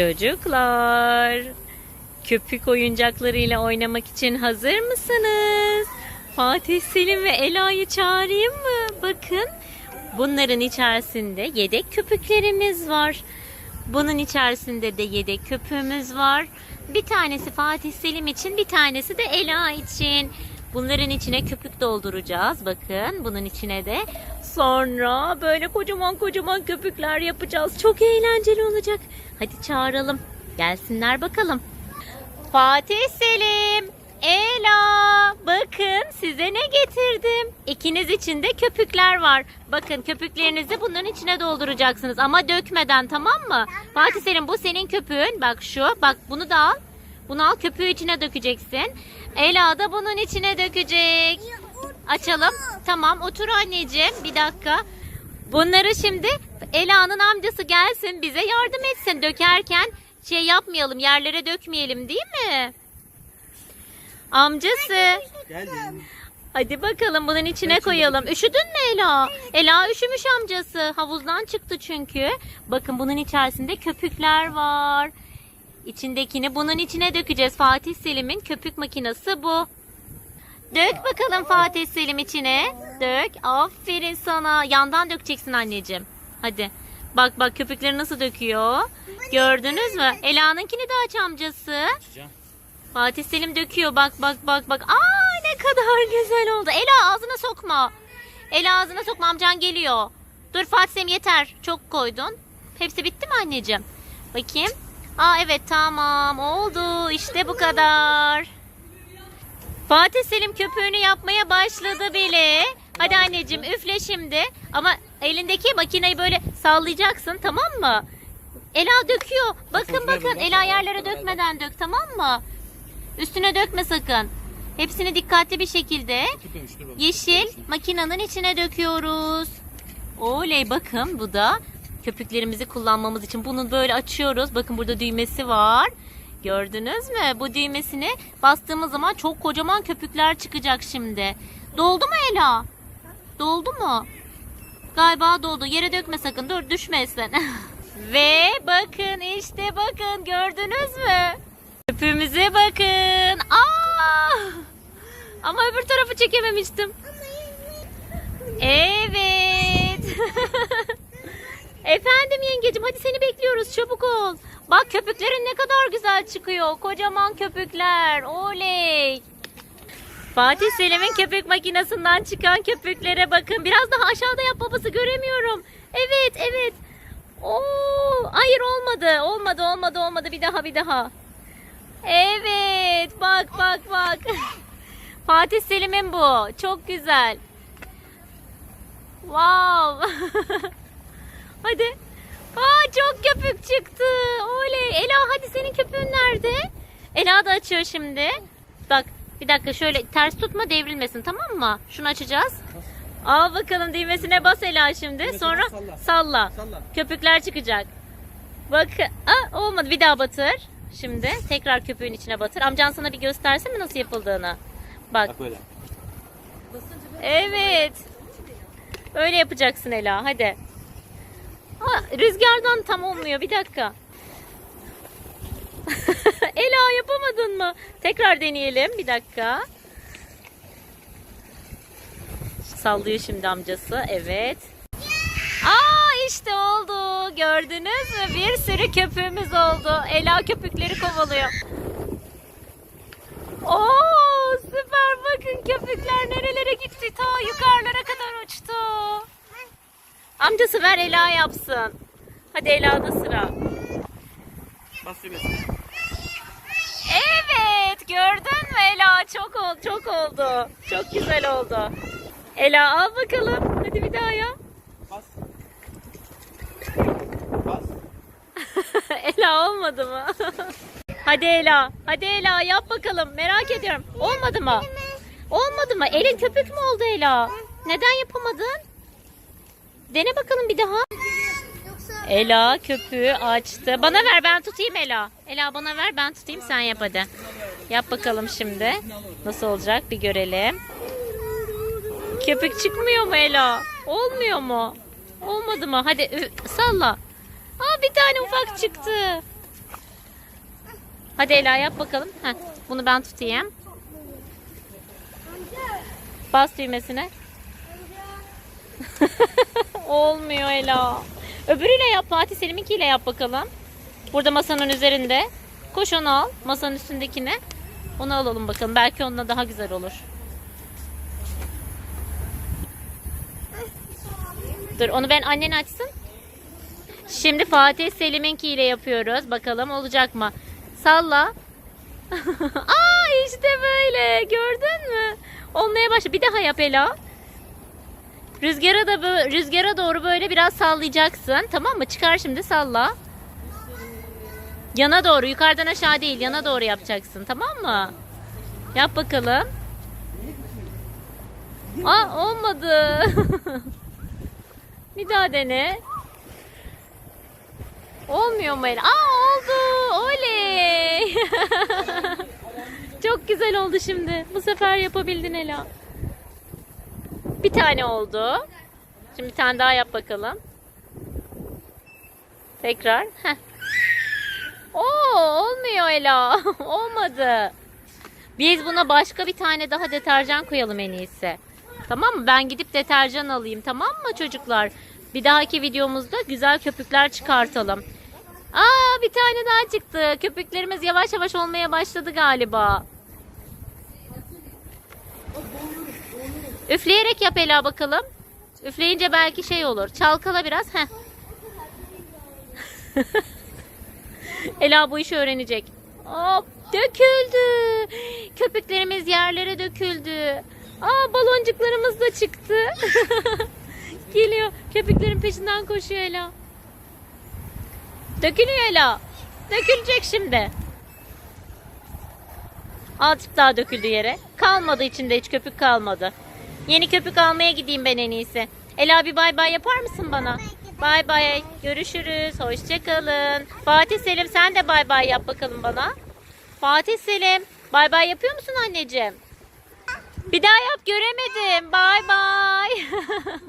Çocuklar, köpük oyuncaklarıyla oynamak için hazır mısınız? Fatih Selim ve Ela'yı çağırayım mı? Bakın, bunların içerisinde yedek köpüklerimiz var. Bunun içerisinde de yedek köpüğümüz var. Bir tanesi Fatih Selim için, bir tanesi de Ela için. Bunların içine köpük dolduracağız. Bakın bunun içine de. Sonra böyle kocaman kocaman köpükler yapacağız. Çok eğlenceli olacak. Hadi çağıralım. Gelsinler bakalım. Fatih Selim, Ela, bakın size ne getirdim. İkiniz için de köpükler var. Bakın köpüklerinizi bunların içine dolduracaksınız ama dökmeden tamam mı? Fatih Selim bu senin köpüğün. Bak şu, bak bunu da al. Bunu al köpüğü içine dökeceksin. Ela da bunun içine dökecek. Açalım. Tamam otur anneciğim bir dakika. Bunları şimdi Ela'nın amcası gelsin bize yardım etsin dökerken şey yapmayalım yerlere dökmeyelim değil mi? Amcası. Geldim. Hadi bakalım bunun içine koyalım. Üşüdün mü Ela? Ela üşümüş amcası. Havuzdan çıktı çünkü. Bakın bunun içerisinde köpükler var. İçindekini bunun içine dökeceğiz. Fatih Selim'in köpük makinesi bu. Dök bakalım Fatih Selim içine. Dök. Aferin sana. Yandan dökeceksin anneciğim. Hadi. Bak bak köpükleri nasıl döküyor. Gördünüz mü? Ela'nınkini de aç amcası. Açacağım. Fatih Selim döküyor. Bak bak bak bak. Aa ne kadar güzel oldu. Ela ağzına sokma. Ela ağzına sokma amcan geliyor. Dur Fatih Selim yeter. Çok koydun. Hepsi bitti mi anneciğim? Bakayım. Aa evet tamam oldu. İşte bu kadar. Fatih Selim köpüğünü yapmaya başladı bile. Hadi anneciğim üfle şimdi. Ama elindeki makineyi böyle sallayacaksın tamam mı? Ela döküyor. Bakın bakın. Ela yerlere dökmeden dök tamam mı? Üstüne dökme sakın. Hepsini dikkatli bir şekilde yeşil makinenin içine döküyoruz. Oley bakın bu da köpüklerimizi kullanmamız için bunu böyle açıyoruz. Bakın burada düğmesi var. Gördünüz mü? Bu düğmesini bastığımız zaman çok kocaman köpükler çıkacak şimdi. Doldu mu Ela? Doldu mu? Galiba doldu. Yere dökme sakın. Dur düşmesin. Ve bakın işte bakın gördünüz mü? Köpüğümüze bakın. Aa! Ama öbür tarafı çekememiştim. Evet. Efendim yengecim hadi seni bekliyoruz çabuk ol. Bak köpüklerin ne kadar güzel çıkıyor. Kocaman köpükler. Oley. Fatih Selim'in köpük makinesinden çıkan köpüklere bakın. Biraz daha aşağıda yap babası göremiyorum. Evet evet. Oo, hayır olmadı. Olmadı olmadı olmadı. Bir daha bir daha. Evet bak bak bak. Fatih Selim'in bu. Çok güzel. Wow. hadi. Aa çok köpük çıktı. Oley. Ela hadi senin köpüğün nerede? Ela da açıyor şimdi. Bak bir dakika şöyle ters tutma devrilmesin tamam mı? Şunu açacağız. Al bakalım düğmesine bas Ela şimdi. Sonra. Salla. Köpükler çıkacak. Bak. Aa, olmadı. Bir daha batır. Şimdi tekrar köpüğün içine batır. Amcan sana bir göstersin mi nasıl yapıldığını? Bak. Bak böyle. Evet. Öyle yapacaksın Ela. Hadi. Rüzgardan tam olmuyor. Bir dakika. Ela yapamadın mı? Tekrar deneyelim. Bir dakika. Sallıyor şimdi amcası. Evet. Aa işte oldu. Gördünüz mü? Bir sürü köpüğümüz oldu. Ela köpükleri kovalıyor. Oo süper bakın köpükler nerelere gitti ta yukarılara kadar uçtu. Amcası ver Ela yapsın. Hadi Ela'da sıra. Bas düğmesine. Evet gördün mü Ela çok oldu çok oldu. Çok güzel oldu. Ela al bakalım. Hadi bir daha yap. Bas. Bas. Ela olmadı mı? Hadi Ela. Hadi Ela yap bakalım. Merak ediyorum. Olmadı mı? Olmadı mı? Elin köpük mü oldu Ela? Neden yapamadın? Dene bakalım bir daha. Ela köpüğü açtı. Bana ver ben tutayım Ela. Ela bana ver ben tutayım sen yap hadi. Yap bakalım şimdi. Nasıl olacak bir görelim. Köpük çıkmıyor mu Ela? Olmuyor mu? Olmadı mı? Hadi salla. Aa bir tane ufak çıktı. Hadi Ela yap bakalım. Heh, bunu ben tutayım. Bas düğmesine. Olmuyor Ela. Öbürüyle yap Fatih Selim'inkiyle yap bakalım. Burada masanın üzerinde. Koş onu al. Masanın üstündekine. Onu alalım bakalım. Belki onunla daha güzel olur. Dur onu ben annen açsın. Şimdi Fatih Selim'inkiyle yapıyoruz. Bakalım olacak mı? Salla. Aa işte böyle. Gördün mü? Olmaya başladı. Bir daha yap Ela. Rüzgara da rüzgara doğru böyle biraz sallayacaksın. Tamam mı? Çıkar şimdi salla. Yana doğru, yukarıdan aşağı değil, yana doğru yapacaksın. Tamam mı? Yap bakalım. Aa olmadı. Bir daha dene. Olmuyor mu? Aa oldu. Oley. Çok güzel oldu şimdi. Bu sefer yapabildin Ela. Bir tane oldu. Şimdi bir tane daha yap bakalım. Tekrar. Heh. Oo, olmuyor Ela. Olmadı. Biz buna başka bir tane daha deterjan koyalım en iyisi. Tamam mı? Ben gidip deterjan alayım. Tamam mı çocuklar? Bir dahaki videomuzda güzel köpükler çıkartalım. Aa bir tane daha çıktı. Köpüklerimiz yavaş yavaş olmaya başladı galiba. Üfleyerek yap Ela bakalım. Üfleyince belki şey olur. Çalkala biraz. Heh. Ela bu işi öğrenecek. Hop döküldü. Köpüklerimiz yerlere döküldü. Aa baloncuklarımız da çıktı. Geliyor. Köpüklerin peşinden koşuyor Ela. Dökülüyor Ela. Dökülecek şimdi. Azıcık daha döküldü yere. Kalmadı içinde hiç köpük kalmadı. Yeni köpük almaya gideyim ben en iyisi. Ela bir bay bay yapar mısın bana? Bay bay. Görüşürüz. Hoşçakalın. Fatih Selim sen de bay bay yap bakalım bana. Fatih Selim bay bay yapıyor musun anneciğim? Bir daha yap göremedim. Bay bay.